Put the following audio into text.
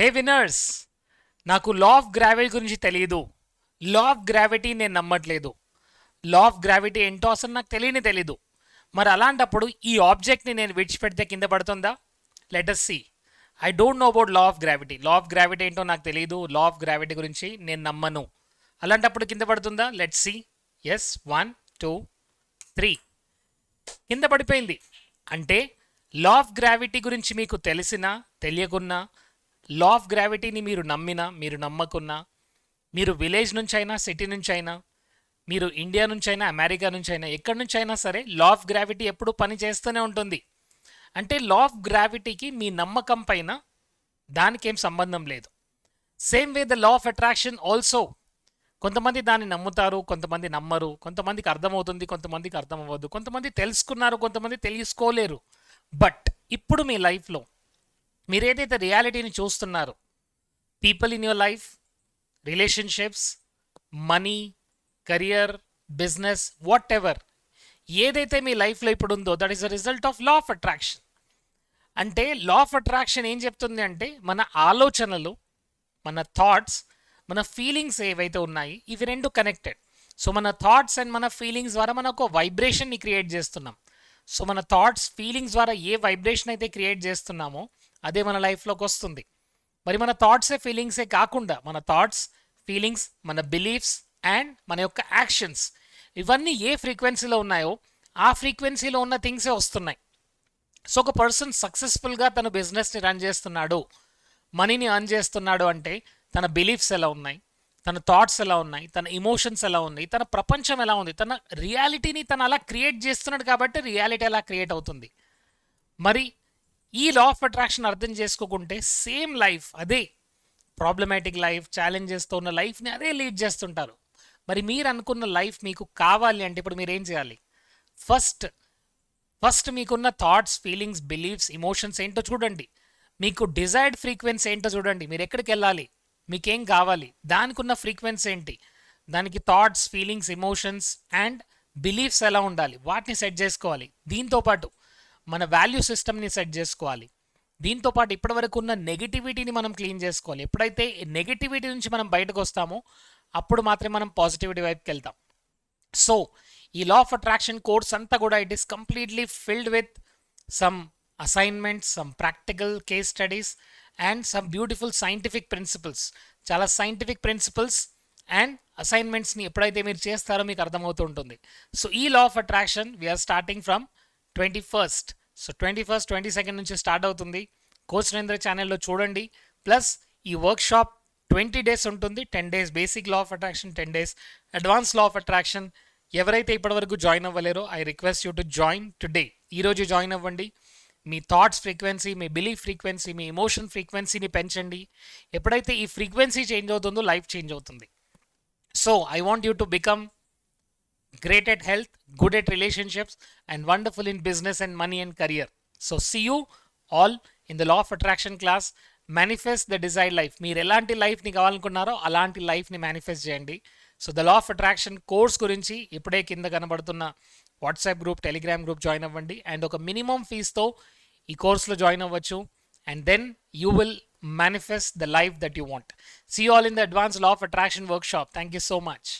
Hey winners నాకు లా of gravity గురించి తెలియదు లా ఆఫ్ గ్రావిటీ నేను నమ్మట్లేదు. లా ఆఫ్ గ్రావిటీ ఏంటో అసలు నాకు తెలియని తెలీదు. మరి అలాంటప్పుడు ఈ ఆబ్జెక్ట్ని నేను విడిచిపెడితే కింద పడుతుందా? Let us see I don't know about law of gravity law of gravity ఏంటో నాకు తెలియదు లా ఆఫ్ గ్రావిటీ గురించి నేను నమ్మను. అలాంటప్పుడు కింద పడుతుందా? Let see yes one two three కింద పడిపోయింది. అంటే లా ఆఫ్ గ్రావిటీ గురించి మీకు తెలిసినా తెలియకున్నా లా ఆఫ్ గ్రావిటీని మీరు నమ్మినా మీరు నమ్మకున్నా మీరు విలేజ్ నుంచి అయినా సిటీ నుంచి అయినా మీరు ఇండియా నుంచి అయినా అమెరికా నుంచి అయినా ఎక్కడి నుంచి అయినా సరే లా ఆఫ్ గ్రావిటీ ఎప్పుడు పని చేస్తూనే ఉంటుంది. అంటే లా ఆఫ్ గ్రావిటీకి మీ నమ్మకం పైన దానికేం సంబంధం లేదు. Same way the law of attraction also కొంతమంది దాన్ని నమ్ముతారు కొంతమంది నమ్మరు కొంతమందికి అర్థమవుతుంది కొంతమందికి అర్థం అవ్వదు కొంతమంది తెలుసుకున్నారు కొంతమంది తెలుసుకోలేరు బట్ ఇప్పుడు మీ లైఫ్లో మీరు ఏదైతే రియాలిటీని చూస్తున్నారో people in your life relationships money career business whatever ఏదైతే మీ లైఫ్లో ఇప్పుడు ఉందో that is the result of law of attraction అంటే లా ఆఫ్ అట్రాక్షన్ ఏం చెప్తుంది అంటే మన ఆలోచనలు మన థాట్స్ మన ఫీలింగ్స్ ఏవైతే ఉన్నాయి ఇవి రెండు కనెక్టెడ్ సో మన థాట్స్ అండ్ మన ఫీలింగ్స్ ద్వారా మనం ఒక వైబ్రేషన్ని క్రియేట్ చేస్తున్నాం. సో మన థాట్స్ ఫీలింగ్స్ ద్వారా ఏ వైబ్రేషన్ అయితే క్రియేట్ చేస్తున్నామో అదే మన లైఫ్లోకి వస్తుంది. మరి మన థాట్సే ఫీలింగ్సే కాకుండా మన థాట్స్ ఫీలింగ్స్ మన బిలీఫ్స్ అండ్ మన యొక్క యాక్షన్స్ ఇవన్నీ ఏ ఫ్రీక్వెన్సీలో ఉన్నాయో ఆ ఫ్రీక్వెన్సీలో ఉన్న థింగ్సే వస్తున్నాయి. సో ఒక పర్సన్ సక్సెస్ఫుల్గా తన బిజినెస్ని రన్ చేస్తున్నాడు మనీని అర్న్ చేస్తున్నాడు అంటే తన బిలీఫ్స్ ఎలా ఉన్నాయి తన థాట్స్ ఎలా ఉన్నాయి తన ఇమోషన్స్ ఎలా ఉన్నాయి తన ప్రపంచం ఎలా ఉంది తన రియాలిటీని తను అలా క్రియేట్ చేస్తున్నాడు కాబట్టి రియాలిటీ అలా క్రియేట్ అవుతుంది. మరి ఈ లా ఆఫ్ అట్రాక్షన్ అర్థం చేసుకోకుంటే సేమ్ లైఫ్ అదే ప్రాబ్లమాటిక్ లైఫ్ ఛాలెంజెస్తో ఉన్న లైఫ్ని అదే లీడ్ చేస్తుంటారు. మరి మీరు అనుకున్న లైఫ్ మీకు కావాలి అంటే ఇప్పుడు మీరు ఏం చేయాలి? ఫస్ట్ ఫస్ట్ మీకున్న థాట్స్ ఫీలింగ్స్ బిలీఫ్స్ ఇమోషన్స్ ఏంటో చూడండి. మీకు డిజైర్డ్ ఫ్రీక్వెన్సీ ఏంటో చూడండి. మీరు ఎక్కడికి వెళ్ళాలి? మీకేం కావాలి? దానికి ఉన్న ఫ్రీక్వెన్సీ ఏంటి? దానికి thoughts feelings emotions and beliefs ఎలా ఉండాలి? వాటిని సెట్ చేసుకోవాలి. దీంతో పాటు మన వాల్యూ సిస్టమ్ని సెట్ చేసుకోవాలి. దీంతో పాటు ఇప్పటివరకు ఉన్న నెగిటివిటీని మనం క్లీన్ చేసుకోవాలి. ఎప్పుడైతే నెగిటివిటీ నుంచి మనం బయటకు వస్తామో అప్పుడు మాత్రమే మనం పాజిటివిటీ వైపుకి వెళ్తాం. సో ఈ లా ఆఫ్ అట్రాక్షన్ కోర్స్ అంతా కూడా it is completely filled with some assignments some practical case studies and some beautiful scientific principles చాలా సైంటిఫిక్ ప్రిన్సిపల్స్ అండ్ అసైన్మెంట్స్ని ఎప్పుడైతే మీరు చేస్తారో మీకు అర్థమవుతూ ఉంటుంది. సో ఈ law of attraction we're starting from twenty first so twenty first twenty second నుంచి స్టార్ట్ అవుతుంది. కోచ్ నరేంద్ర ఛానల్లో చూడండి. ప్లస్ ఈ వర్క్ షాప్ ట్వంటీ డేస్ ఉంటుంది. Ten days basic law of attraction ten days advance law of attraction ఎవరైతే ఇప్పటివరకు join అవ్వలేరో I request you to join today ఈరోజు join అవ్వండి. మీ థాట్స్ ఫ్రీక్వెన్సీ మీ బిలీఫ్ ఫ్రీక్వెన్సీ మీ ఎమోషన్ ఫ్రీక్వెన్సీని పెంచండి. ఎప్పుడైతే ఈ ఫ్రీక్వెన్సీ చేంజ్ అవుతుందో లైఫ్ చేంజ్ అవుతుంది. So I want you to become great at health, good at relationships, and wonderful in business and money and career. So, see you all in the Law of Attraction class. Manifest the desire life మీరు ఎలాంటి లైఫ్ని కావాలనుకున్నారో అలాంటి లైఫ్ని manifest చేయండి. So the law of attraction course గురించి ఇప్పుడే కింద కనబడుతున్న WhatsApp group Telegram group join అవ్వండి. అండ్ ఒక మినిమం ఫీస్తో ఈ కోర్స్లో జాయిన్ అవ్వచ్చు. And then you will manifest the life that you want see all in the advance law of attraction workshop thank you so much